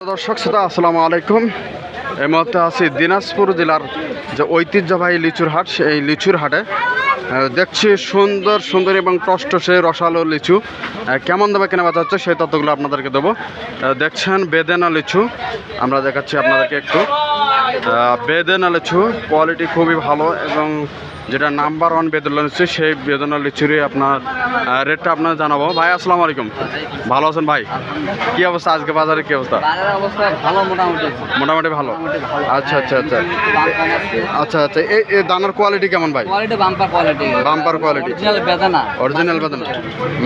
দর্শক, শ্রোতা, আসসালামু আলাইকুম। এই মুহূর্তে আছি দিনাজপুর জেলার যে ঐতিহ্যবাহী লিচুর হাট সেই লিচুর হাটে দেখছি সুন্দর সুন্দর এবং টসটসে রসালো লিচু। কেমন দামে কেনা বেচা হচ্ছে সেই তথ্যগুলো আপনাদেরকে দেবো। দেখছেন বেদেনা লিচু। আমরা দেখাচ্ছি আপনাদেরকে একটু। বেদেনা লিচু, কোয়ালিটি খুবই ভালো এবং যেটা নাম্বার ওয়ান বেদনা লিচু সেই বেদনা লিচুরই আপনার রেটটা আপনার জানাব। ভাই আসসালামু আলাইকুম। ভালো আছেন ভাই? কি অবস্থা? আজকে বাজারে কি অবস্থা? মোটামুটি। ভালো? আচ্ছা আচ্ছা আচ্ছা। আচ্ছা আচ্ছা। এই দানার কোয়ালিটি কেমন ভাই? বাম্পার কোয়ালিটি অরিজিনাল বেদনা।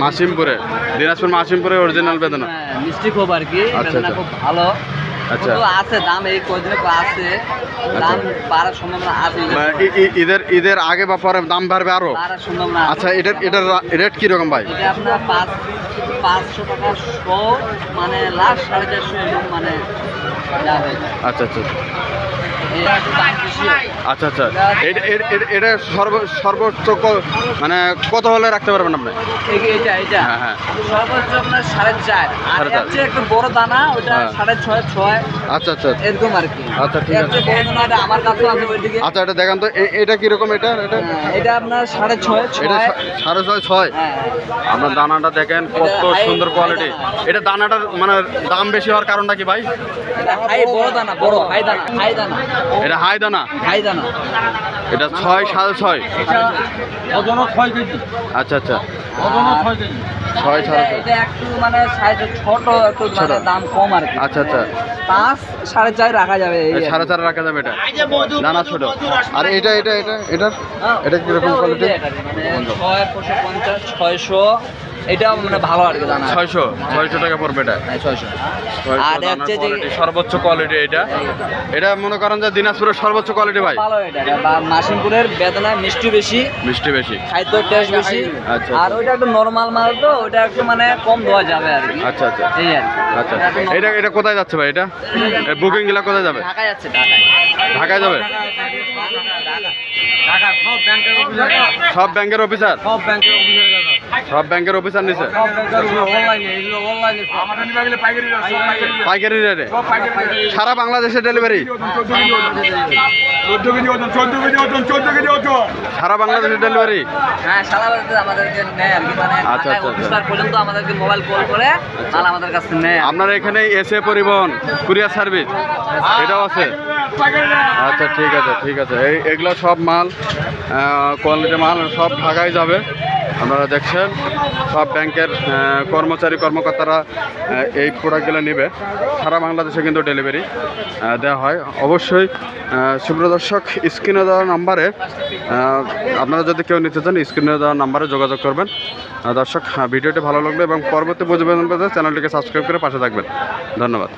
মাসিমপুরে। দিনাজপুর মাসিমপুরে অরিজিনাল বেদনা? হ্যাঁ, মিষ্টি খুব আর কি। আচ্ছা, আচ্ছা। খুব ভালো। আচ্ছা। আছে দাম এই কদিনে আছে। দাম বাড়ার সম্ভাবনা আছে। ঈদের ঈদের আগে বা পরে দাম বাড়বে আরও? সম্ভাবনা আচ্ছা এটার এটার রেট কীরকম ভাই? এটা আপনার পাঁচ পাঁচশো টাকা শো মানে লাস্ট সাড়ে চারশো মানে আচ্ছা আচ্ছা। আচ্ছা আচ্ছা। এটা এটা- এটা- এটা সর্ব সর্বোচ্চ মানে কত হলে রাখতে পারবেন আপনি? হ্যাঁ, হ্যাঁ। সর্বোচ্চ আপনার সাড়ে চার। আর। একটু বড় দানা ওটা হ্যাঁ। সাড়ে ছয় ছয়। আচ্ছা আচ্ছা। এরকম আর কি। আচ্ছা, ঠিক আছে। বড় দানা আমার কাছেও আছে ওইদিকে। আচ্ছা এটা দেখান তো। এটা কীরকম এটা? এটা হ্যাঁ, এটা আপনার সাড়ে ছয় এটা সাড়ে ছয় ছয়? হ্যাঁ। আপনার দানাটা দেখেন কত সুন্দর কোয়ালিটি এটা দানাটার মানে দাম বেশি হওয়ার কারণটা কি ভাই? এটা হাই বড় দানা বড় হাই দানা হাই দানা। এটা হাই দানা? হাই দানা। এটা ছয় সাড়ে ছয়? এটা ওজনও ছয় কেজি। আচ্ছা আচ্ছা। ওজনও ছয় কেজি। ছয় সাড়ে ছয়। এটা একটু মানে সাইজ ছোট একটু ছোট। মানে দাম কম আর কি। আচ্ছা আচ্ছা। পাঁচ সাড়ে চার রাখা যাবে। সাড়ে চার রাখা যাবে এটা। দানা ছোট। আর এটা এটা এটা এটা? হ্যাঁ, এটা কীরকম কোয়ালিটি মানে ছয় পঞ্চাশ ছয়শো এটাও মানে ভালো আর কি দানা। ছয়শো ছয়শো টাকা পড়বে এটা। হ্যাঁ, ছয়শো। আর হচ্ছে যে সর্বোচ্চ কোয়ালিটি এটা। এটা মনে করেন যে দিনাজপুরের সর্বোচ্চ কোয়ালিটি ভাই। ভালো এটা এটা বা মাসিমপুরের বেদনা মিষ্টি বেশি মিষ্টি বেশি। খাদ্য টেস্ট বেশি। আচ্ছা, আর ওইটা একটু নর্মাল মাল তো ওইটা একটু মানে কম দেওয়া যাবে আর কি। আচ্ছা আচ্ছা। এই আর আচ্ছা এটা এটা এটা কোথায় যাচ্ছে ভাই এটা? বুকিংগুলা কোথায় যাবে? ঢাকায় যাচ্ছে ঢাকায়। ঢাকায় যাবে? ঢাকা সব ব্যাংকের অফিসার সব ব্যাংকের অফিসার সব ব্যাংকের অফিসার নিছে পাইকারি রেটে সারা বাংলাদেশে ডেলিভারি সারা বাংলাদেশে ডেলিভারি হ্যাঁ সারা বাংলাদেশে আমাদেরকে নেয় আর কি মানে আচ্ছা, আচ্ছা, পর্যন্ত আমাদেরকে মোবাইল কল করে মাল আমাদের কাছে নেয় আপনার এখানে এসে পরিবহন কুরিয়ার সার্ভিস এটাও আছে? আচ্ছা ঠিক আছে ঠিক আছে। এই এগুলো সব মাল কোয়ালিটি মাল সব ঢাকায় যাবে। আপনারা দেখছেন সব ব্যাংকের কর্মচারী কর্মকর্তারা এই প্রোডাক্টগুলো নেবে। সারা বাংলাদেশে কিন্তু ডেলিভারি দেওয়া হয়। অবশ্যই আহ, সুপ্রিয় দর্শক স্ক্রিনে দেওয়া নাম্বারে আপনারা যদি কেউ নিতে চান স্ক্রিনে দেওয়া নাম্বারে যোগাযোগ করবেন। দর্শক ভিডিওটি ভালো লাগবে এবং পরবর্তী প্রতিবেদন পেতে চ্যানেলটিকে সাবস্ক্রাইব করে পাশে থাকবেন। ধন্যবাদ।